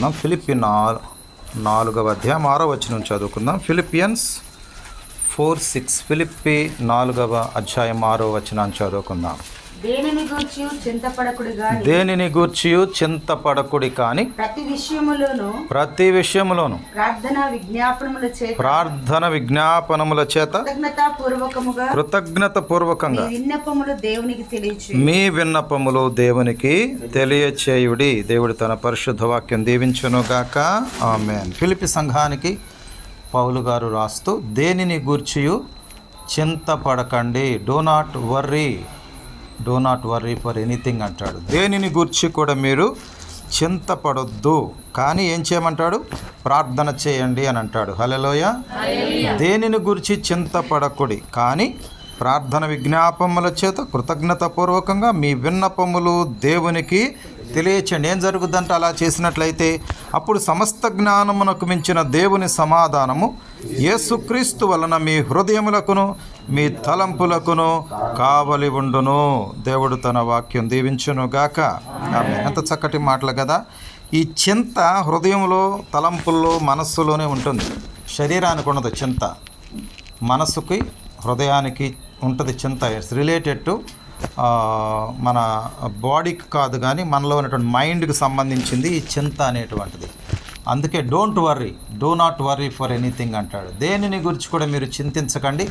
మనం ఫిలిపిన్ నాలుగవ అధ్యాయం ఆరో వచనం చదువుకుందాం. Philippians four six. ఫిలిప్పి నాలుగవ అధ్యాయం ఆరో వచనాన్ని చదువుకుందాం. దేనిని గూర్చి చింతపడకుడు గాని? దేనిని గూర్చియు చింతపడకుడి కాని? ప్రతి విషయములోను ప్రతి విషయములోను. ప్రార్థన విజ్ఞాపనముల చేత? ప్రార్థన విజ్ఞాపనముల చేత? కృతజ్ఞత పూర్వకముగా కృతజ్ఞత మీ పూర్వకంగా విన్నపములు దేవునికి తెలియచు మీ విన్నపములు దేవునికి తెలియచేయుడి. దేవుడు తన పరిశుద్ధ వాక్యం దీవించునుగాక ఆమె ఫిలిపి సంఘానికి పౌలు గారు రాస్తూ దేనిని గూర్చియు చింతపడకండి. Do not worry do not worry for anything అంటాడు. దేనిని గూర్చి కూడా మీరు చింతపడొద్దు. కానీ ఏం చేయమంటాడు? ప్రార్థన చేయండి అని అంటాడు. హలలోయ దేనిని గురించి చింతపడకుడి? కానీ ప్రార్థన విజ్ఞాపముల చేత కృతజ్ఞతాపూర్వకంగా మీ విన్నపములు దేవునికి తెలియచండి ఏం జరుగుద్దంటే అలా చేసినట్లయితే అప్పుడు సమస్త జ్ఞానమునకు మించిన దేవుని సమాధానము యేసుక్రీస్తు వలన మీ హృదయములకును మీ తలంపులకును కావలి ఉండును. దేవుడు తన వాక్యం దీవించును గాక ఆమె ఎంత చక్కటి మాటలు కదా. ఈ చింత హృదయంలో తలంపుల్లో మనస్సులోనే ఉంటుంది. శరీరానికి ఉండదు చింత. మనసుకి హృదయానికి ఉంటుంది చింత. ఇట్స్ రిలేటెడ్ టు మన బాడీకి కాదు కానీ మనలో ఉన్నటువంటి మైండ్కి సంబంధించింది ఈ చింత అనేటువంటిది. అందుకే don't worry do not worry for anything అంటాడు. దేనిని గురించి కూడా మీరు చింతించకండి.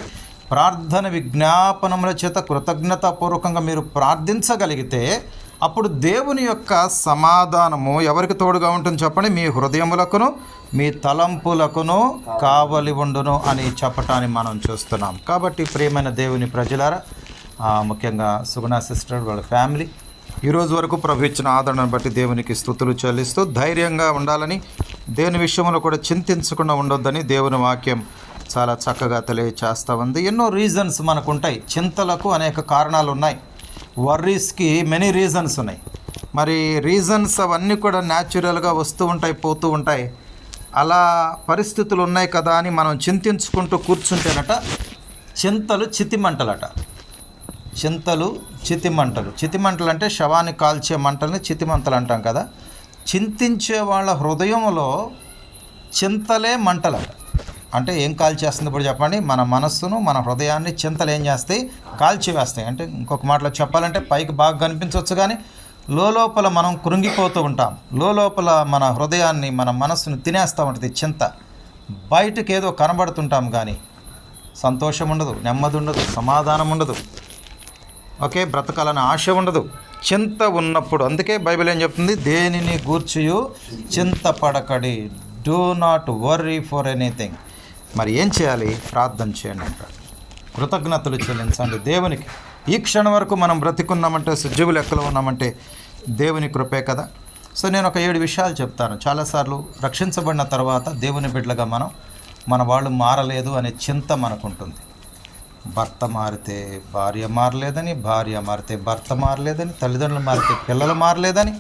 ప్రార్థన విజ్ఞాపనముల చేత కృతజ్ఞతాపూర్వకంగా మీరు ప్రార్థించగలిగితే అప్పుడు దేవుని యొక్క సమాధానము ఎవరికి తోడుగా ఉంటుంది చెప్పండి? మీ హృదయములకును మీ తలంపులకును కావలి ఉండును అని చెప్పటాన్ని మనం చూస్తున్నాం. కాబట్టి ప్రియమైన దేవుని ప్రజలారా ముఖ్యంగా సుగుణ సిస్టర్ వాళ్ళ ఫ్యామిలీ. ఈరోజు వరకు ప్రభు ఇచ్చిన ఆదరణను బట్టి దేవునికి స్థుతులు చెల్లిస్తూ ధైర్యంగా ఉండాలని దేవుని విషయంలో కూడా చింతించకుండా ఉండొద్దని దేవుని వాక్యం చాలా చక్కగా తెలియచేస్తూ ఉంది. ఎన్నో రీజన్స్ మనకు ఉంటాయి చింతలకు అనేక కారణాలు ఉన్నాయి వర్రీస్కి మెనీ రీజన్స్ ఉన్నాయి. మరి రీజన్స్ అవన్నీ కూడా న్యాచురల్గా వస్తూ ఉంటాయి పోతూ ఉంటాయి. అలా పరిస్థితులు ఉన్నాయి కదా అని మనం చింతించుకుంటూ కూర్చుంటేనట చింతలు చితిమంటలట. చింతలు చితిమంటలు. చితిమంటలు అంటే శవాన్ని కాల్చే మంటల్ని చితిమంటలు అంటాం కదా. చింతించే వాళ్ళ హృదయంలో చింతలే మంటలు అంటే. ఏం కాల్చేస్తుంది ఇప్పుడు చెప్పండి? మన మనస్సును మన హృదయాన్ని చింతలు ఏం చేస్తాయి? కాల్చివేస్తాయి. అంటే ఇంకొక మాటలో చెప్పాలంటే పైకి బాగా కనిపించవచ్చు కానీ లోపల మనం కృంగిపోతూ ఉంటాం. లోపల మన హృదయాన్ని మన మనస్సును తినేస్తూ ఉంటుంది చింత. బయటకు ఏదో కనబడుతుంటాం కానీ సంతోషం ఉండదు నెమ్మది ఉండదు సమాధానం ఉండదు ఓకే బ్రతకాలని ఆశ ఉండదు. చింత ఉన్నప్పుడు అందుకే బైబిల్ ఏం చెప్తుంది? దేనిని గూర్చియు చింతపడకడి do not worry for anything మరి ఏం చేయాలి? ప్రార్థన చేయండి అంటాడు. కృతజ్ఞతలు చెల్లించండి దేవునికి. ఈ క్షణం వరకు మనం బ్రతికున్నామంటే సజీవు లెక్కలు ఉన్నామంటే దేవుని కృపే కదా. సో నేను ఒక ఏడు విషయాలు చెప్తాను. చాలాసార్లు రక్షించబడిన తర్వాత దేవుని బిడ్డలుగా మనం మన వాళ్ళు మారలేదు అనే చింత మనకుంటుంది. భర్త మారితే భార్య మారలేదని భార్య మారితే భర్త మారలేదని తల్లిదండ్రులు మారితే పిల్లలు మారలేదని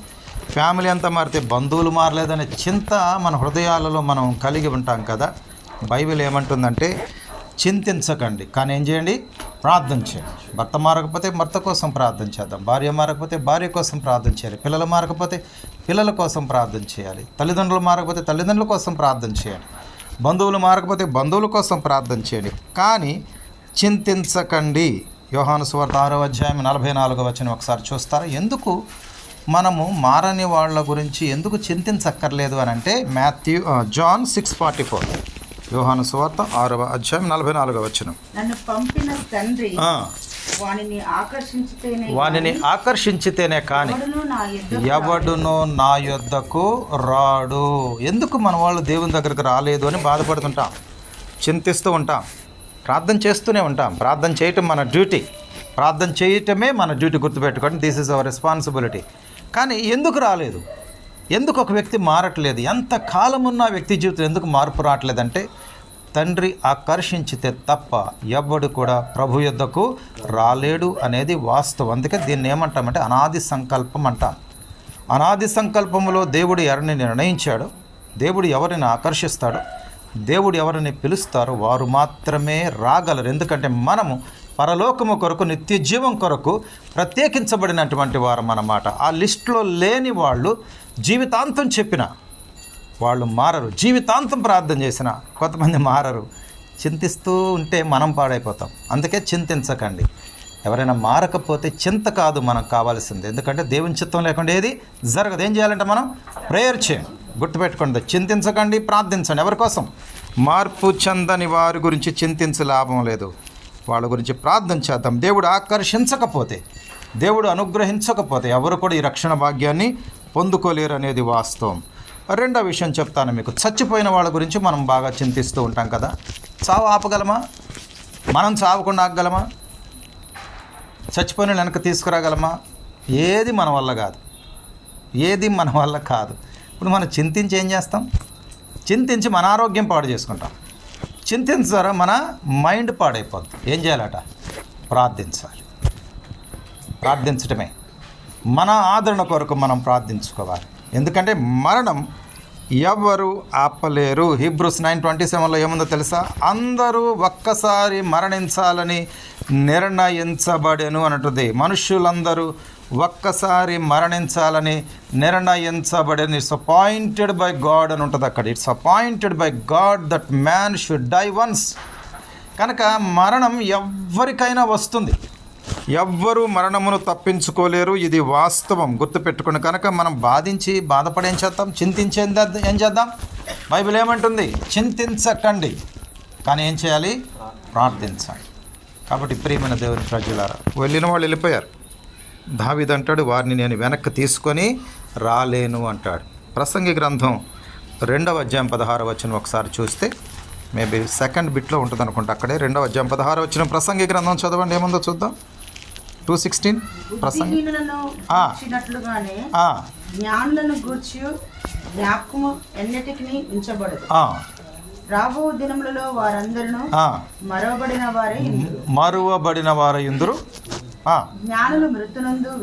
ఫ్యామిలీ అంతా మారితే బంధువులు మారలేదనే చింత మన హృదయాలలో మనం కలిగి ఉంటాం కదా. బైబిల్ ఏమంటుందంటే చింతించకండి కానీ ఏం చేయండి? ప్రార్థన చేయండి. భర్త మారకపోతే భర్త కోసం ప్రార్థన చేద్దాం భార్య మారకపోతే భార్య కోసం ప్రార్థన చేయాలి పిల్లలు మారకపోతే పిల్లల కోసం ప్రార్థన చేయాలి తల్లిదండ్రులు మారకపోతే తల్లిదండ్రుల కోసం ప్రార్థన చేయాలి బంధువులు మారకపోతే బంధువుల కోసం ప్రార్థన చేయండి. కానీ చింతించకండి. యోహాను సువార్త ఆరో అధ్యాయం నలభై నాలుగో వచ్చిన ఒకసారి చూస్తారా? ఎందుకు మనము మారని వాళ్ళ గురించి ఎందుకు చింతించక్కర్లేదు అని అంటే Matthew John six forty four. యోహాను సువార్త ఆరవ అధ్యాయం నలభై నాలుగో వచ్చిన నన్ను పంపిన తండ్రి వానిని ఆకర్షించితేనే వానిని ఆకర్షించితేనే కానీ ఎవడును నా ఎద్దు ఎవడును నా యొద్దకు రాడు. ఎందుకు మన వాళ్ళు దేవుని దగ్గరకు రాలేదు అని బాధపడుతుంటాం చింతిస్తూ ఉంటాం. ప్రార్థన చేస్తూనే ఉంటాం. ప్రార్థన చేయటం మన డ్యూటీ. ప్రార్థన చేయటమే మన డ్యూటీ గుర్తుపెట్టుకోండి. దిస్ ఈజ్ అవర్ రెస్పాన్సిబిలిటీ కానీ ఎందుకు రాలేదు? ఎందుకు ఒక వ్యక్తి మారట్లేదు? ఎంత కాలం ఉన్న వ్యక్తి జీవితం ఎందుకు మార్పు రావట్లేదంటే తండ్రి ఆకర్షించితే తప్ప ఎవ్వడు కూడా ప్రభు యొద్దకు రాలేడు అనేది వాస్తవం. అందుకే దీన్ని ఏమంటామంటే అనాది సంకల్పం అంటాం. అనాది సంకల్పంలో దేవుడు ఎవరిని నిర్ణయించాడు? దేవుడు ఎవరిని ఆకర్షిస్తాడు? దేవుడు ఎవరిని పిలుస్తారో వారు మాత్రమే రాగలరు. ఎందుకంటే మనము పరలోకము కొరకు నిత్య జీవం కొరకు ప్రత్యేకించబడినటువంటి వారం అన్నమాట ఆ లిస్టులో లేని వాళ్ళు జీవితాంతం చెప్పిన వాళ్ళు మారరు. జీవితాంతం ప్రార్థన చేసిన కొంతమంది మారరు. చింతిస్తూ ఉంటే మనం పాడైపోతాం. అందుకే చింతించకండి. ఎవరైనా మారకపోతే చింత కాదు మనకు కావాల్సింది. ఎందుకంటే దేవుని చిత్తం లేకుండా ఏది జరగదు. ఏం చేయాలంటే మనం ప్రేయర్ చేయం గుర్తుపెట్టుకోండి చింతించకండి ప్రార్థించండి. ఎవరి కోసం? మార్పు చెందని వారి గురించి చింతించ లాభం లేదు. వాళ్ళ గురించి ప్రార్థన చేద్దాం. దేవుడు ఆకర్షించకపోతే దేవుడు అనుగ్రహించకపోతే ఎవరు కూడా ఈ రక్షణ భాగ్యాన్ని పొందుకోలేరు అనేది వాస్తవం. రెండో విషయం చెప్తాను మీకు. చచ్చిపోయిన వాళ్ళ గురించి మనం బాగా చింతిస్తూ ఉంటాం కదా. చావు ఆపగలమా? మనం చావకుండా ఆగగలమా? చచ్చిపోయిన వెనక తీసుకురాగలమా? ఏది మన వల్ల కాదు. ఏది మన వల్ల కాదు. ఇప్పుడు మనం చింతించి ఏం చేస్తాం? చింతించి మన ఆరోగ్యం పాడు చేసుకుంటాం. చింతించ ద్వారా మన మైండ్ పాడైపోద్ది ఏం చేయాలట? ప్రార్థించాలి. ప్రార్థించటమే. మన ఆదరణ కొరకు మనం ప్రార్థించుకోవాలి. ఎందుకంటే మరణం ఎవరు ఆపలేరు? హిబ్రూస్ నైన్ ట్వంటీ సెవెన్లో ఏముందో తెలుసా? అందరూ ఒక్కసారి మరణించాలని నిర్ణయించబడెను అంటుంది మనుష్యులందరూ ఒక్కసారి మరణించాలని నిర్ణయించబడెను ఇట్స్ అపాయింటెడ్ బై గాడ్ అని ఉంటుంది అక్కడ. It's appointed by God that man should die once కనుక మరణం ఎవరికైనా వస్తుంది. ఎవ్వరూ మరణమును తప్పించుకోలేరు. ఇది వాస్తవం. గుర్తుపెట్టుకుని కనుక మనం బాధించి బాధపడి ఏం చేద్దాం? చింతించేది ఏం చేద్దాం- ఏం చేద్దాం? బైబిల్ ఏమంటుంది? చింతించకండి. కానీ ఏం చేయాలి? ప్రార్థించాలి. కాబట్టి ప్రియమైన దేవుని ప్రజలారా వెళ్ళిన వాళ్ళు వెళ్ళిపోయారు. దావిద్ అంటాడు వారిని నేను వెనక్కి తీసుకొని రాలేను అంటాడు. ప్రసంగి గ్రంథం రెండవ అధ్యాయం పదహారు వచ్చిన ఒకసారి చూస్తే మేబీ సెకండ్ బిట్లో ఉంటుంది అనుకుంటా అక్కడే. రెండవ అధ్యాయం పదహారు వచ్చిన ప్రసంగి గ్రంథం చదవండి ఏముందో చూద్దాం. టూ సిక్స్టీన్ ప్రసంగి. జ్ఞానులను గూర్చి జ్ఞాపకము ఎన్నటికి ఉంచబడదు. రాబో దినములలో వారందరూ. మరవబడిన వారే. మరువబడిన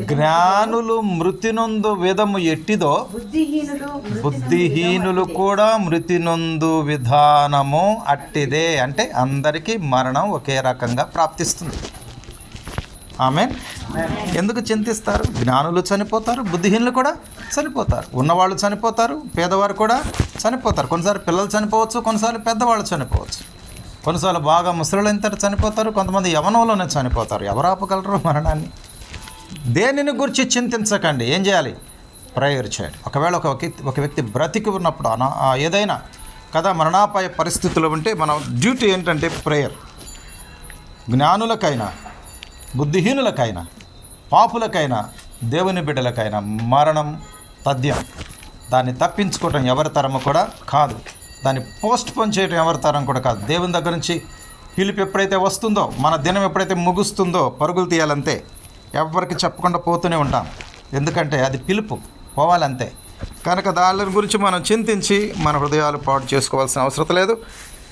జ్ఞానులు మృతునందు విధము ఎట్టిదో? బుద్ధిహీనులు కూడా మృతినొందు విధానము అట్టిదే. అంటే అందరికీ మరణం ఒకే రకంగా ప్రాప్తిస్తుంది. ఆమె ఎందుకు చింతిస్తారు? జ్ఞానులు చనిపోతారు బుద్ధిహీనులు కూడా చనిపోతారు. ఉన్నవాళ్ళు చనిపోతారు పేదవారు కూడా చనిపోతారు. కొన్నిసార్లు పిల్లలు చనిపోవచ్చు కొన్నిసార్లు పెద్దవాళ్ళు చనిపోవచ్చు. కొన్నిసార్లు బాగా ముసలింత చనిపోతారు కొంతమంది యవనంలోనే చనిపోతారు. ఎవరు ఆపగలరు మరణాన్ని? దేనిని గురించి చింతించకండి. ఏం చేయాలి? ప్రేయర్ చేయండి. ఒకవేళ ఒక వ్యక్తి ఒక వ్యక్తి బ్రతికి ఉన్నప్పుడు అనా ఏదైనా కదా మరణాపాయ పరిస్థితులు ఉంటే మన డ్యూటీ ఏంటంటే ప్రేయర్. జ్ఞానులకైనా బుద్ధిహీనులకైనా పాపులకైనా దేవుని బిడ్డలకైనా మరణం తథ్యం. దాన్ని తప్పించుకోవటం ఎవరి తరము కూడా కాదు. దాన్ని పోస్ట్ పోన్ చేయడం ఎవరి తరం కూడా కాదు. దేవుని దగ్గర నుంచి పిలుపు ఎప్పుడైతే వస్తుందో మన దినం ఎప్పుడైతే ముగుస్తుందో పరుగులు తీయాలంతే ఎవరికి చెప్పకుండా పోతూనే ఉంటాం. ఎందుకంటే అది పిలుపు పోవాలంతే. కనుక దాని గురించి మనం చింతించి మన హృదయాలు పాటు చేసుకోవాల్సిన అవసరం లేదు.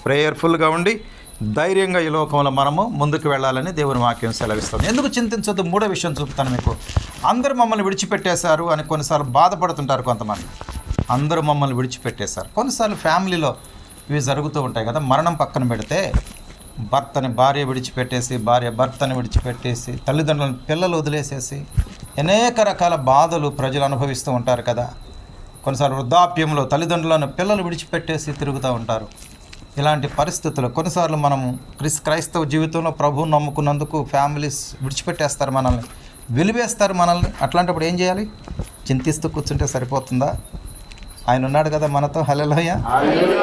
ప్రేయర్ఫుల్గా ఉండి ధైర్యంగా ఈ లోకంలో మనము ముందుకు వెళ్ళాలని దేవుని వాక్యం సెలవిస్తాం ఎందుకు చింతించొద్దు? మూడో విషయం చూపుతాను మీకు. అందరూ మమ్మల్ని విడిచిపెట్టేశారు అని కొన్నిసార్లు బాధపడుతుంటారు కొంతమంది. అందరూ మమ్మల్ని విడిచిపెట్టేశారు. కొన్నిసార్లు ఫ్యామిలీలో ఇవి జరుగుతూ ఉంటాయి కదా మరణం పక్కన పెడితే భర్తని భార్య విడిచిపెట్టేసి భార్య భర్తని విడిచిపెట్టేసి తల్లిదండ్రులను పిల్లలు వదిలేసేసి అనేక రకాల బాధలు ప్రజలు అనుభవిస్తూ ఉంటారు కదా. కొన్నిసార్లు వృద్ధాప్యంలో తల్లిదండ్రులను పిల్లలు విడిచిపెట్టేసి తిరుగుతూ ఉంటారు. ఇలాంటి పరిస్థితులు కొన్నిసార్లు మనము క్రిస్ క్రైస్తవ జీవితంలో ప్రభువు నమ్ముకున్నందుకు ఫ్యామిలీస్ విడిచిపెట్టేస్తారు మనల్ని వెలివేస్తారు మనల్ని. అట్లాంటప్పుడు ఏం చేయాలి? చింతిస్తూ కూర్చుంటే సరిపోతుందా? ఆయన ఉన్నాడు కదా మనతో. హలలోయ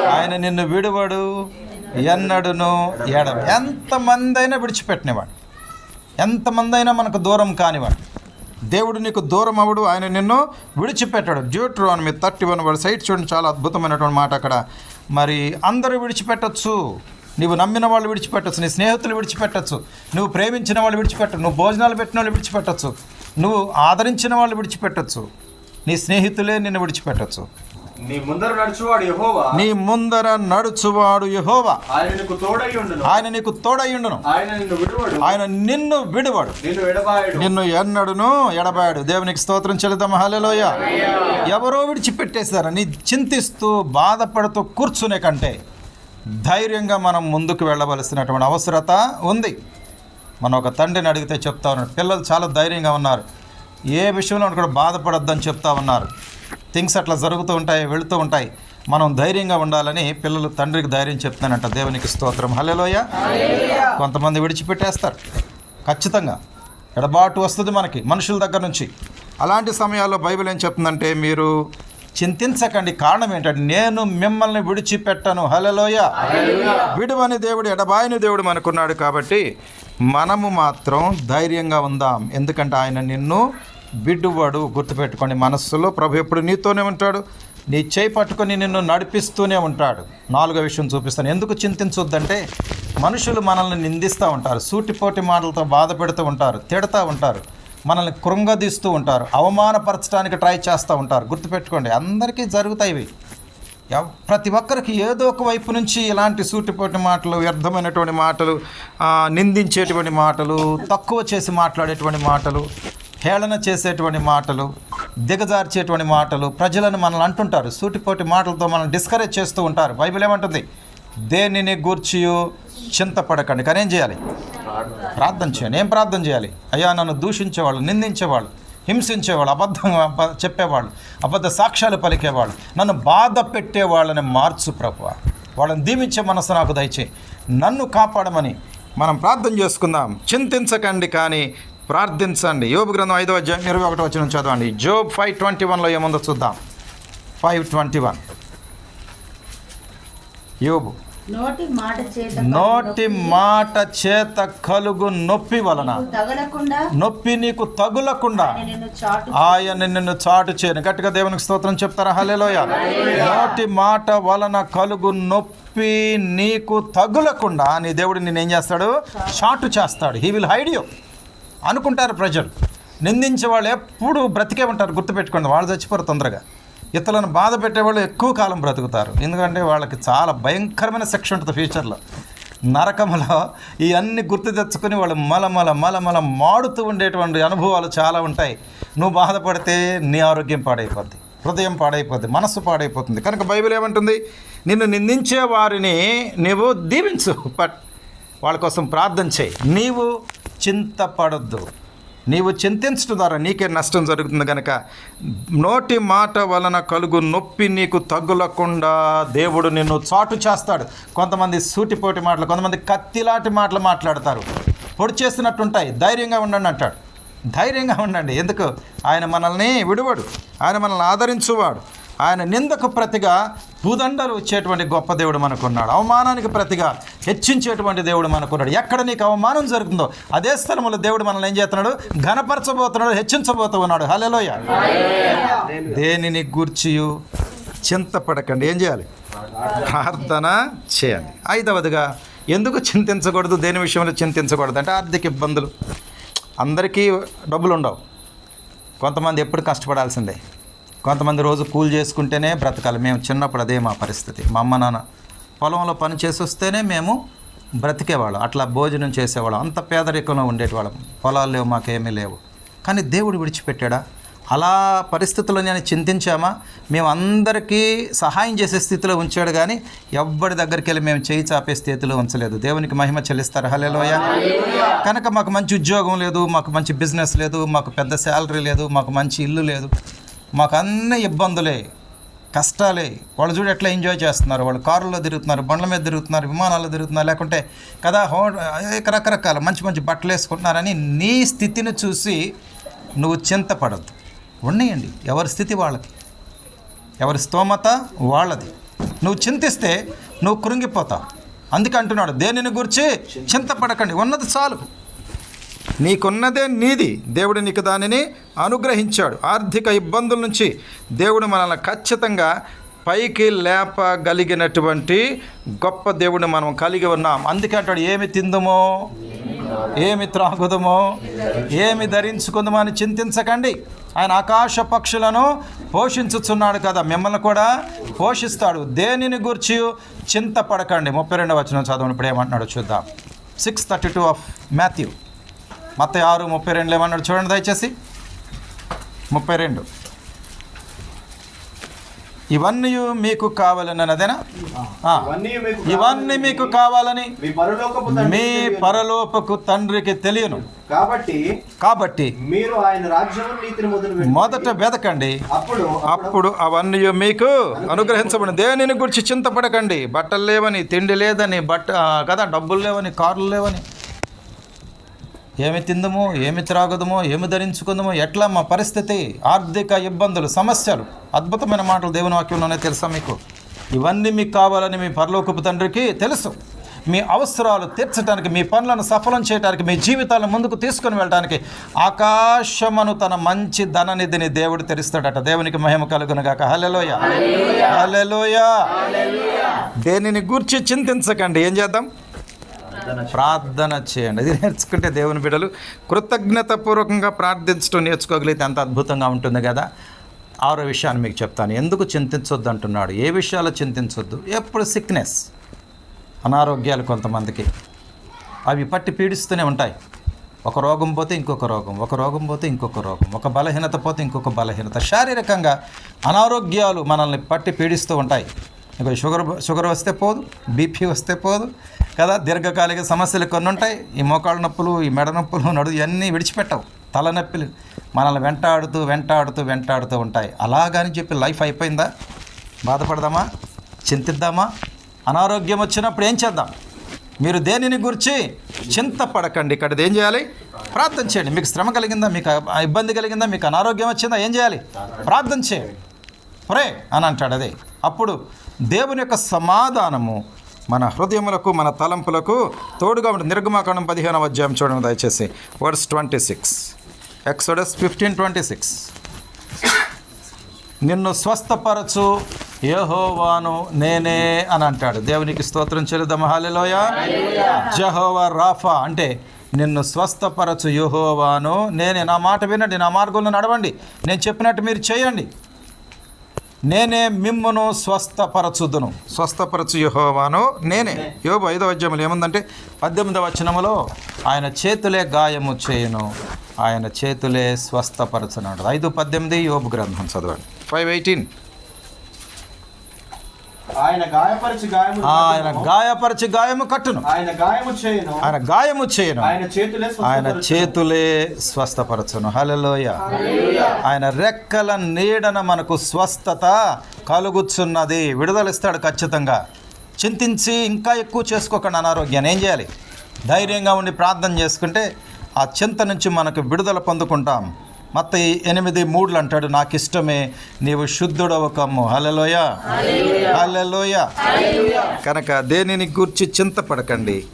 ఆయన నిన్ను విడువడు ఎన్నడును ఎడ ఎంతమంది అయినా విడిచిపెట్టినవాడు. ఎంతమంది అయినా మనకు దూరం కానివాడు. దేవుడు నీకు దూరం అవడు ఆయన నిన్ను విడిచిపెట్టాడు. డ్యూట్రో అని మీరు థర్టీ వన్ వాడు సైట్ చూడండి చాలా అద్భుతమైనటువంటి మాట అక్కడ. మరి అందరూ విడిచిపెట్టచ్చు. నువ్వు నమ్మిన వాళ్ళు విడిచిపెట్టచ్చు నీ స్నేహితులు విడిచిపెట్టచ్చు. నువ్వు ప్రేమించిన వాళ్ళు విడిచిపెట్టచ్చు నువ్వు భోజనాలు పెట్టిన వాళ్ళు విడిచిపెట్టచ్చు. నువ్వు ఆదరించిన వాళ్ళు విడిచిపెట్టచ్చు. నీ స్నేహితులే నిన్ను విడిచిపెట్టచ్చు. నీ ముందర నడుచువాడు యెహోవా. నీ ముందర నడుచువాడు యహోవా. ఆయన నీకు తోడై ఉండును. ఆయన నీకు తోడయ్యుండును ఆయన నిన్ను విడువడు. ఆయన నిన్ను విడువాడు. నిన్ను ఎడబాయడు. నిన్ను ఎన్నడును? ఎడబాడు దేవునికి స్తోత్రం చెల్లిద్దాం. హల్లెలూయ. ఎవరో విడిచిపెట్టేశారని చింతిస్తూ బాధపడుతూ కూర్చునే కంటే ధైర్యంగా మనం ముందుకు వెళ్ళవలసినటువంటి అవసరత ఉంది. మనం ఒక తండ్రిని అడిగితే చెప్తా ఉన్నాడు పిల్లలు చాలా ధైర్యంగా ఉన్నారు. ఏ విషయంలో కూడా బాధపడొద్దని చెప్తా ఉన్నారు. థింగ్స్ అట్లా జరుగుతూ ఉంటాయి వెళుతూ ఉంటాయి. మనం ధైర్యంగా ఉండాలని పిల్లలు తండ్రికి ధైర్యం చెప్తానంట దేవునికి స్తోత్రం. హల్లెలూయ. కొంతమంది విడిచిపెట్టేస్తారు. ఖచ్చితంగా. ఎడబాటు వస్తుంది మనకి మనుషుల దగ్గర నుంచి. అలాంటి సమయాల్లో బైబిల్ ఏం చెప్తుందంటే మీరు చింతించకండి. కారణం ఏంటంటే నేను మిమ్మల్ని విడిచిపెట్టను. హలలోయ విడువని దేవుడు ఎడబాయని దేవుడు మనకున్నాడు కాబట్టి మనము మాత్రం ధైర్యంగా ఉందాం. ఎందుకంటే ఆయన నిన్ను బిడ్డువాడు గుర్తుపెట్టుకోండి. మనస్సులో ప్రభు ఎప్పుడు నీతోనే ఉంటాడు. నీ చేయి పట్టుకొని నిన్ను నడిపిస్తూనే ఉంటాడు. నాలుగో విషయం చూపిస్తాను. ఎందుకు చింతించొద్దంటే మనుషులు మనల్ని నిందిస్తూ ఉంటారు. సూటిపోటి మాటలతో బాధ పెడుతూ ఉంటారు తిడతా ఉంటారు మనల్ని కృంగదీస్తూ ఉంటారు అవమానపరచడానికి ట్రై చేస్తూ ఉంటారు. గుర్తుపెట్టుకోండి అందరికీ జరుగుతాయి ఇవి. ప్రతి ఒక్కరికి ఏదో ఒక వైపు నుంచి ఇలాంటి సూటిపోటి మాటలు వ్యర్థమైనటువంటి మాటలు నిందించేటువంటి మాటలు తక్కువ చేసి మాట్లాడేటువంటి మాటలు హేళన చేసేటువంటి మాటలు దిగజార్చేటువంటి మాటలు ప్రజలను మనల్ని అంటుంటారు. సూటిపోటి మాటలతో మనల్ని డిస్కరేజ్ చేస్తూ ఉంటారు. బైబిల్ ఏమంటుంది? దేనిని గూర్చియు చింతపడకండి. కానీ ఏం చేయాలి? ప్రార్థన చేయండి. ఏం ప్రార్థన చేయాలి? అయ్యా నన్ను దూషించేవాళ్ళు నిందించేవాళ్ళు హింసించేవాళ్ళు అబద్ధం చెప్పేవాళ్ళు అబద్ధ సాక్ష్యాలు పలికేవాళ్ళు నన్ను బాధ పెట్టేవాళ్ళని మార్చు ప్రభు వాళ్ళని దీవించే మనసు నాకు దయచే నన్ను కాపాడమని మనం ప్రార్థన చేసుకుందాం. చింతించకండి కానీ ప్రార్థించండి. యోబు గ్రంథం ఐదో అధ్యాయం ఇరవై ఒకటి వచ్చిన చదవండి. జోబ్ ఫైవ్ ట్వంటీ వన్లో ఏముందో చూద్దాం. Five twenty one. యోబు. నోటి మాట చేత నోటి మాట చేత కలుగు నొప్పి వలన. నొప్పి నీకు తగులకుండా ఆయన నిన్ను చాటు ఆయన నిన్ను చాటు చేయను. గట్టిగా దేవునికి స్తోత్రం చెప్తారా? హలేలోయ నోటి మాట వలన కలుగు నొప్పి నీకు తగులకుండా నీ దేవుడు నిన్ను ఏం చేస్తాడు? చాటు. చేస్తాడు. హీ విల్ హైడ్ యూ అనుకుంటారు ప్రజలు. నిందించే వాళ్ళు ఎప్పుడు బ్రతికే ఉంటారు గుర్తుపెట్టుకోండి. వాళ్ళు చచ్చిపోరు తొందరగా. ఇతరులను బాధ పెట్టేవాళ్ళు ఎక్కువ కాలం బ్రతుకుతారు. ఎందుకంటే వాళ్ళకి చాలా భయంకరమైన శిక్ష ఉంటుంది ఫ్యూచర్లో. నరకములో ఇవన్నీ గుర్తు తెచ్చుకొని వాళ్ళు మలమల మలమల మాడుతూ ఉండేటువంటి అనుభవాలు చాలా ఉంటాయి. నువ్వు బాధపడితే నీ ఆరోగ్యం పాడైపోద్ది. హృదయం పాడైపోద్ది. మనస్సు పాడైపోతుంది. కనుక బైబిల్ ఏమంటుంది? నిన్ను నిందించే వారిని నీవు దీవించు. బట్ వాళ్ళ కోసం ప్రార్థన చేయి. నీవు చింతపడొద్దు. నీవు చింతించడం ద్వారా నీకే నష్టం జరుగుతుంది కనుక నోటి మాట వలన కలుగు నొప్పి నీకు తగ్గులకుండా దేవుడు నిన్ను చాటు చేస్తాడు. కొంతమంది సూటిపోటి మాటలు కొంతమంది కత్తిలాంటి మాటలు మాట్లాడతారు. పొడి చేస్తున్నట్టుంటాయి. ధైర్యంగా ఉండండి అంటాడు. ధైర్యంగా ఉండండి. ఎందుకు? ఆయన మనల్ని విడువడు. ఆయన మనల్ని ఆదరించువాడు. ఆయన నిందకు ప్రతిగా భూదండలు వచ్చేటువంటి గొప్ప దేవుడు మనకున్నాడు. అవమానానికి ప్రతిగా హెచ్చించేటువంటి దేవుడు మనకున్నాడు. ఎక్కడ నీకు అవమానం జరుగుతుందో అదే స్థలంలో దేవుడు మనల్ని ఏం చేస్తున్నాడు? ఘనపరచబోతున్నాడు హెచ్చించబోతూ ఉన్నాడు దేనిని గూర్చియు? చింతపడకండి. ఏం చేయాలి? ప్రార్థన చేయాలి ఐదవదిగా ఎందుకు చింతించకూడదు? దేని విషయంలో చింతించకూడదు? అంటే ఆర్థిక ఇబ్బందులు. అందరికీ డబ్బులు ఉండవు కొంతమంది ఎప్పుడు కష్టపడాల్సిందే. కొంతమంది రోజు కూలి చేసుకుంటేనే బ్రతకాలి. మేము చిన్నప్పుడు అదే మా పరిస్థితి. మా అమ్మ నాన్న పొలంలో పని చేసి వస్తేనే మేము బ్రతికేవాళ్ళం. అట్లా భోజనం చేసేవాళ్ళం. అంత పేదరికంలో ఉండేటివాళ్ళం. పొలాలు లేవు మాకేమీ లేవు. కానీ దేవుడు విడిచిపెట్టాడా? అలా పరిస్థితుల్లో నేను చింతించామా? మేము అందరికీ సహాయం చేసే స్థితిలో ఉంచాడు కానీ ఎవ్వడి దగ్గరికి వెళ్ళి మేము చేయి చాపే స్థితిలో ఉంచలేదు. దేవునికి మహిమ చెల్లిస్తారు? హలేలోయ కనుక మాకు మంచి ఉద్యోగం లేదు మాకు మంచి బిజినెస్ లేదు మాకు పెద్ద శాలరీ లేదు మాకు మంచి ఇల్లు లేదు. మాకు అన్ని ఇబ్బందులే కష్టాలే. వాళ్ళు చూడు ఎట్లా ఎంజాయ్ చేస్తున్నారు. వాళ్ళు కారుల్లో తిరుగుతున్నారు బండ్ల మీద తిరుగుతున్నారు విమానాల్లో తిరుగుతున్నారు. లేకుంటే కదా హో రకరకాల మంచి మంచి బట్టలు వేసుకుంటున్నారని నీ స్థితిని చూసి నువ్వు చింతపడద్దు. ఉన్నాయండి. ఎవరి స్థితి వాళ్ళకి. ఎవరి స్తోమత వాళ్ళది. నువ్వు చింతిస్తే నువ్వు కృంగిపోతావు. అందుకే అంటున్నాడు దేనిని గురించి చింతపడకండి. ఉన్నది చాలు. నీకున్నదే నీది. దేవుడు నీకు దానిని అనుగ్రహించాడు. ఆర్థిక ఇబ్బందుల నుంచి దేవుడు మనల్ని ఖచ్చితంగా పైకి లేపగలిగినటువంటి గొప్ప దేవుడిని మనం కలిగి ఉన్నాం. అందుకే అంటాడు ఏమి తిందుమో? ఏమి త్రాగుదమో? ఏమి ధరించుకుందామో అని చింతించకండి. ఆయన ఆకాశ పక్షులను పోషించుచున్నాడు కదా మిమ్మల్ని కూడా పోషిస్తాడు. దేనిని గురించి చింతపడకండి. ముప్పై రెండవ వచనం చదవని ఇప్పుడు ఏమంటున్నాడు చూద్దాం. Six thirty two of Matthew మత ఆరు ముప్పై రెండులో ఏమన్నాడు చూడండి దయచేసి. ముప్పై రెండు. ఇవన్నీ మీకు కావాలని అదేనా. ఇవన్నీ మీకు కావాలని మీ. పరలోపకు తండ్రికి తెలియను. కాబట్టి కాబట్టి మీరు ఆయన పెట్టండి. మొదట వెదకండి. అప్పుడు అప్పుడు అవన్నీ మీకు అనుగ్రహించబడి దేనిని గురించి చింతపడకండి. బట్టలు లేవని తిండి లేదని బట్ట కదా డబ్బులు లేవని కార్లు లేవని. ఏమి తిందమో ఏమి త్రాగదమో ఏమి ధరించుకుందమో ఎట్లా మా పరిస్థితి ఆర్థిక ఇబ్బందులు సమస్యలు అద్భుతమైన మాటలు దేవుని వాక్యంలోనే తెలుసా మీకు? ఇవన్నీ మీకు కావాలని మీ పరలోకపు తండ్రికి తెలుసు. మీ అవసరాలు తీర్చడానికి మీ పనులను సఫలం చేయడానికి మీ జీవితాలను ముందుకు తీసుకొని వెళ్ళడానికి ఆకాశమును తన మంచి ధననిధిని దేవుడు తెరుస్తాడట. దేవునికి మహిమ కలుగునగాక హల్లెలూయ. హల్లెలూయ. దేనిని గూర్చి చింతించకండి. ఏం చేద్దాం? ప్రార్థన చేయండి. అది నేర్చుకుంటే దేవుని బిడ్డలు కృతజ్ఞతపూర్వకంగా ప్రార్థించడం నేర్చుకోగలిగితే ఎంత అద్భుతంగా ఉంటుంది కదా? ఆరో విషయాన్ని మీకు చెప్తాను. ఎందుకు చింతించొద్దు అంటున్నాడు ఏ విషయాలు చింతించొద్దు? ఎప్పుడు సిక్నెస్. అనారోగ్యాలు కొంతమందికి. అవి పట్టి పీడిస్తూనే ఉంటాయి. ఒక రోగం పోతే ఇంకొక రోగం. ఒక రోగం పోతే ఇంకొక రోగం. ఒక బలహీనత పోతే ఇంకొక బలహీనత. శారీరకంగా అనారోగ్యాలు మనల్ని పట్టి పీడిస్తూ ఉంటాయి. ఇక షుగర్ షుగర్ వస్తే పోదు బీపీ వస్తే పోదు కదా? దీర్ఘకాలిక సమస్యలు కొన్ని ఉంటాయి. ఈ మోకాళ్ళ నొప్పులు ఈ మెడ నొప్పులు నడు ఇవన్నీ విడిచిపెట్టవు. తలనొప్పులు మనల్ని వెంటాడుతూ వెంటాడుతూ వెంటాడుతూ ఉంటాయి. అలాగని చెప్పి లైఫ్ అయిపోయిందా? బాధపడదామా? చింతిద్దామా? అనారోగ్యం వచ్చినప్పుడు ఏం చేద్దాం? మీరు దేనిని గురించి చింతపడకండి. ఇక్కడ ఏం చేయాలి? ప్రార్థన చేయండి. మీకు శ్రమ కలిగిందా? మీకు ఇబ్బంది కలిగిందా? మీకు అనారోగ్యం వచ్చిందా? ఏం చేయాలి? ప్రార్థన చేయండి. ప్రే అని అంటాడు అదే. అప్పుడు దేవుని యొక్క సమాధానము మన హృదయములకు మన తలంపులకు తోడుగా ఉంటుంది నిర్గమాకాండం పదిహేనవ అధ్యాయం చూడండి దయచేసి. Words twenty six. Exodus fifteen twenty six. నిన్ను స్వస్థపరచు యెహోవాను నేనే అని అంటాడు. దేవునికి స్తోత్రం చెల్లిద్దాం. హాలెలోయ జహోవా రాఫా అంటే నిన్ను స్వస్థపరచు యెహోవాను నేనే. నా మాట వినండి నా మార్గంలో నడవండి. నేను చెప్పినట్టు మీరు చేయండి. నేనే మిమ్మును స్వస్థపరచుదును. స్వస్థపరచు యెహోవాను నేనే. యోబు ఐదో అధ్యాయంలో ఏముందంటే పద్దెనిమిదవ వచనములో ఆయన చేతులే గాయము చేయును ఆయన చేతులే స్వస్థపరచున్నాడు ఐదు పద్దెనిమిది యోబు గ్రంథం చదవండి. ఫైవ్ ఎయిటీన్ ఆయన గాయపరిచి గాయము ఆయన గాయపరిచి గాయము కట్టును. ఆయన గాయము చేయను. ఆయన గాయము చేయను. ఆయన చేతులే ఆయన స్వస్థపరచును. చేతులే స్వస్థపరచును. హల్లెలూయ. ఆయన రెక్కల నీడన మనకు స్వస్థత కలుగుచున్నది. విడుదలిస్తాడు ఖచ్చితంగా. చింతించి ఇంకా ఎక్కువ చేసుకోకండి అనారోగ్యాన్ని. ఏం చేయాలి? ధైర్యంగా ఉండి ప్రార్థన చేసుకుంటే ఆ చింత నుంచి మనకు విడుదల పొందుకుంటాం. మత్త ఎనిమిది మూడులు అంటాడు నాకు ఇష్టమే నీవు శుద్ధుడవ కమ్ము హల్లెలూయ. హల్లెలూయ. కనుక దేనిని గూర్చి చింతపడకండి.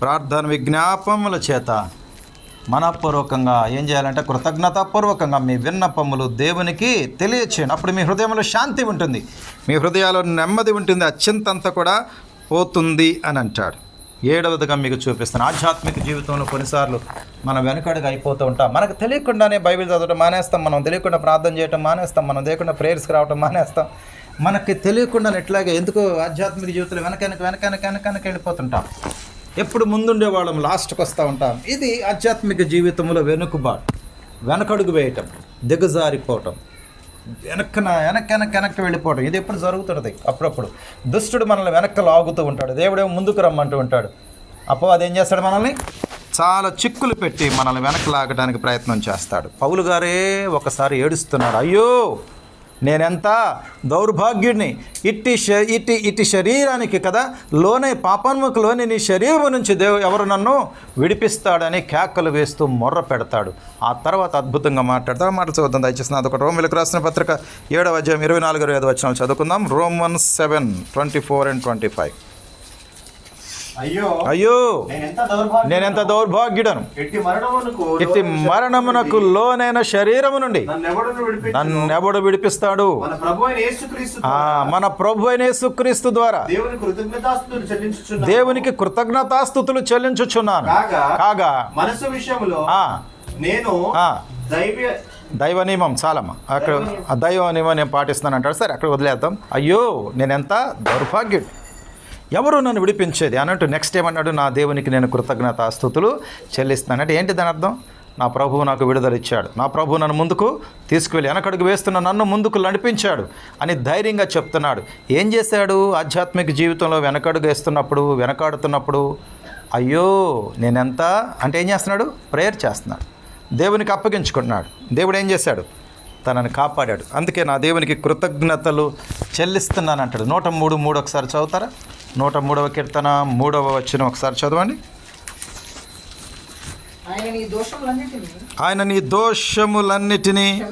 ప్రార్థన విజ్ఞాపముల చేత మనపూర్వకంగా ఏం చేయాలంటే కృతజ్ఞతాపూర్వకంగా మీ విన్నపములు దేవునికి తెలియచేయండి. అప్పుడు మీ హృదయంలో శాంతి ఉంటుంది. మీ హృదయాల్లో నెమ్మది ఉంటుంది ఆ చింత అంతా కూడా పోతుంది అని అంటాడు. ఏడవదిగా మీకు చూపిస్తాను ఆధ్యాత్మిక జీవితంలో కొన్నిసార్లు మనం వెనకడుగు అయిపోతూ ఉంటాం. మనకు తెలియకుండానే బైబిల్ చదవడం మానేస్తాం మనం తెలియకుండా ప్రార్థన చేయటం మానేస్తాం మనం తెలియకుండా ప్రేయర్స్కి రావటం మానేస్తాం. మనకి తెలియకుండా ఎట్లాగే ఎందుకో ఆధ్యాత్మిక జీవితంలో వెనక వెనక వెనక వెనక వెనక వెనక వెళ్ళిపోతుంటాం. ఎప్పుడు ముందుండే వాళ్ళం లాస్ట్కి వస్తూ ఉంటాం. ఇది ఆధ్యాత్మిక జీవితంలో వెనుకబాటు వెనకడుగు వేయటం దిగజారిపోవటం. వెనక్కన వెనక్కి వెనక్కి వెనక్కి వెళ్ళిపోవడం. ఇది ఎప్పుడు జరుగుతుంటుంది? అప్పుడప్పుడు. దుష్టుడు మనల్ని వెనక్కి లాగుతూ ఉంటాడు. దేవుడేమో ముందుకు రమ్మంటూ ఉంటాడు. అపో అదేం చేస్తాడు మనల్ని? చాలా చిక్కులు పెట్టి మనల్ని వెనక్కి లాగడానికి ప్రయత్నం చేస్తాడు. పౌలు గారే ఒకసారి ఏడుస్తున్నాడు. అయ్యో! నేనెంత దౌర్భాగ్యుడిని ఇట్టి ఇట్టి ఇట్టి శరీరానికి కదా లోనే పాపాన్ముఖలోని నీ శరీరం నుంచి దేవు ఎవరు నన్ను విడిపిస్తాడని కేకలు వేస్తూ మొర్ర పెడతాడు. ఆ తర్వాత అద్భుతంగా మాట్లాడతాడు. మాట చదువుతుంది దయచేసి అదొక రోమిలకు రాసిన పత్రిక ఏడవ అధ్యాయం ఇరవై నాలుగు ఇరవై ఐదు వచ్చిన చదువుకుందాం. Roman seven twenty four and twenty five. అయ్యో నేనెంత దౌర్భాగ్యం నేనెంత దౌర్భాగ్యుడను? ఇట్టి మరణమునకు లోనైన శరీరము నుండి. నన్నెవడు విడిపిస్తాడు? మన ప్రభు అయిన యేసుక్రీస్తు యేసుక్రీస్తు ద్వారా. దేవునికి కృతజ్ఞతాస్థుతులు చెల్లించుచున్నాను. కాగా కాగా మనసు విషయంలో నేను దైవ దైవ నియమం చాలమ్మా. అక్కడ ఆ దైవ నియమం నేను పాటిస్తాను అంటాడు సరే అక్కడ వదిలేద్దాం. అయ్యో నేనెంత దౌర్భాగ్యుడు. ఎవరు నన్ను విడిపించేది? అన్నట్టు నెక్స్ట్ ఏమన్నాడు? నా దేవునికి నేను కృతజ్ఞతాస్థుతులు చెల్లిస్తాను అంటే ఏంటి దాని అర్థం? నా ప్రభువు నాకు విడుదల ఇచ్చాడు. నా ప్రభువు నన్ను ముందుకు తీసుకువెళ్ళి వెనకడుగు వేస్తున్న నన్ను ముందుకు నడిపించాడు అని ధైర్యంగా చెప్తున్నాడు. ఏం చేశాడు? ఆధ్యాత్మిక జీవితంలో వెనకడుగు వేస్తున్నప్పుడు వెనకాడుతున్నప్పుడు అయ్యో నేనెంత? అంటే ఏం చేస్తున్నాడు? ప్రేయర్ చేస్తున్నాడు. దేవునికి అప్పగించుకుంటున్నాడు. దేవుడు ఏం చేశాడు? తనని కాపాడాడు. అందుకే నా దేవునికి కృతజ్ఞతలు చెల్లిస్తున్నాను అంటాడు నూట మూడు మూడు ఒకసారి చదువుతారా? నూట మూడవ కీర్తన మూడవ వచ్చిన ఒకసారి చదవండి. ఆయన నీ దోషములన్నిటినీ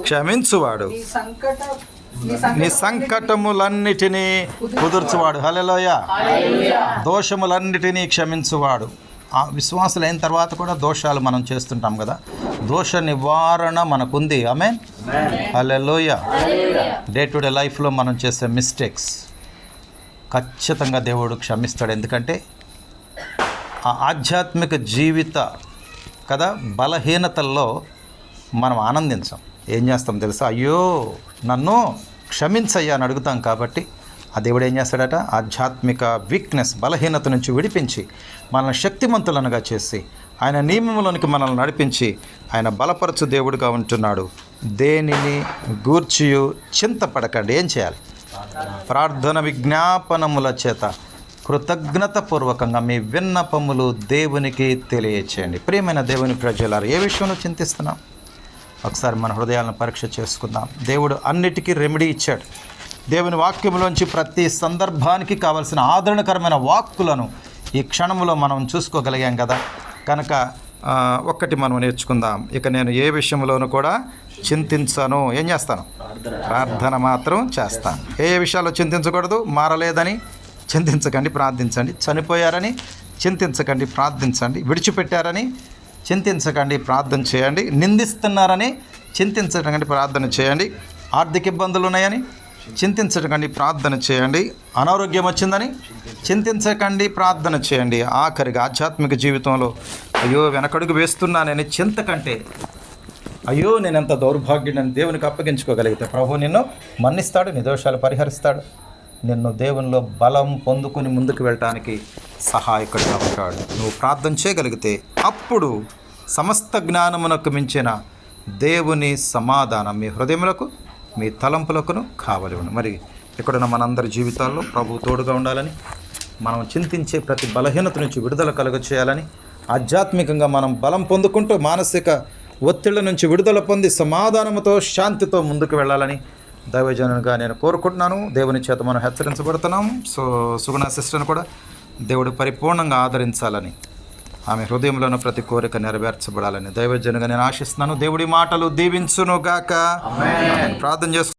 క్షమించువాడు. నీ సంకట నీ సంకటములన్నిటినీ కుదుర్చువాడు. హలెలోయ దోషములన్నిటినీ క్షమించువాడు. ఆ విశ్వాసులు అయిన తర్వాత కూడా దోషాలు మనం చేస్తుంటాం కదా. దోష నివారణ మనకుంది. ఆమె హలెలోయ డే టు డే లైఫ్లో మనం చేసే మిస్టేక్స్ ఖచ్చితంగా దేవుడు క్షమిస్తాడు. ఎందుకంటే ఆ ఆధ్యాత్మిక జీవిత కదా బలహీనతల్లో మనం ఆనందించాం. ఏం చేస్తాం తెలుసా? అయ్యో నన్ను క్షమించయ్యా అని అడుగుతాం కాబట్టి ఆ దేవుడు ఏం చేస్తాడట? ఆధ్యాత్మిక వీక్నెస్ బలహీనత నుంచి విడిపించి మనల్ని శక్తిమంతులనుగా చేసి ఆయన నియమంలోనికి మనల్ని నడిపించి ఆయన బలపరచు దేవుడుగా ఉంటున్నాడు. దేనిని గూర్చియు చింతపడకండి. ఏం చేయాలి? ప్రార్థన విజ్ఞాపనముల చేత కృతజ్ఞతపూర్వకంగా మీ విన్నపములు దేవునికి తెలియచేయండి. ప్రియమైన దేవుని ప్రజలారు ఏ విషయంలో చింతిస్తున్నాం? ఒకసారి మన హృదయాలను పరీక్ష చేసుకుందాం. దేవుడు అన్నిటికీ రెమెడీ ఇచ్చాడు. దేవుని వాక్యంలోంచి ప్రతి సందర్భానికి కావలసిన ఆదరణకరమైన వాక్కులను ఈ క్షణంలో మనం చూసుకోగలిగాం కదా. కనుక ఒక్కటి మనం నేర్చుకుందాం. ఇక నేను ఏ విషయంలోనూ కూడా చింతించను. ఏం చేస్తాను? ప్రార్థన మాత్రం చేస్తాను. ఏ ఏ విషయాల్లో చింతించకూడదు? మారలేదని చింతించకండి ప్రార్థించండి. చనిపోయారని చింతించకండి ప్రార్థించండి. విడిచిపెట్టారని చింతించకండి ప్రార్థన చేయండి. నిందిస్తున్నారని చింతించకండి ప్రార్థన చేయండి. ఆర్థిక ఇబ్బందులు ఉన్నాయని చింతించకండి ప్రార్థన చేయండి. అనారోగ్యం వచ్చిందని చింతించకండి ప్రార్థన చేయండి. ఆఖరిగా ఆధ్యాత్మిక జీవితంలో అయ్యో వెనకడుగు వేస్తున్నానని చింత కంటే అయ్యో నేను ఎంత దౌర్భాగ్యుడని దేవునికి అప్పగించుకోగలిగితే ప్రభు నిన్ను మన్నిస్తాడు నీ దోషాలు పరిహరిస్తాడు. నిన్ను దేవునిలో బలం పొందుకుని ముందుకు వెళ్ళటానికి సహాయకుడిగా ఉంటాడు. నువ్వు ప్రార్థన చేయగలిగితే అప్పుడు సమస్త జ్ఞానమునకు మించిన దేవుని సమాధానం మీ హృదయములకు మీ తలంపులకును కావలి మరి ఇక్కడున్న మనందరి జీవితాల్లో ప్రభు తోడుగా ఉండాలని మనం చింతించే ప్రతి బలహీనత నుంచి విడుదల కలుగ చేయాలని ఆధ్యాత్మికంగా మనం బలం పొందుకుంటూ మానసిక ఒత్తిళ్ళ నుంచి విడుదల పొంది సమాధానంతో శాంతితో ముందుకు వెళ్ళాలని దైవజనునిగా నేను కోరుకుంటున్నాను. దేవుని చేత మనం హెచ్చరించబడుతున్నాం సో సుగుణ సిస్టర్ను కూడా దేవుడు పరిపూర్ణంగా ఆదరించాలని ఆమె హృదయంలోని ప్రతి కోరిక నెరవేర్చబడాలని దైవజనుగా నేను ఆశిస్తున్నాను. దేవుడి మాటలు దీవించునుగాక. ప్రార్థన చేస్తున్నాను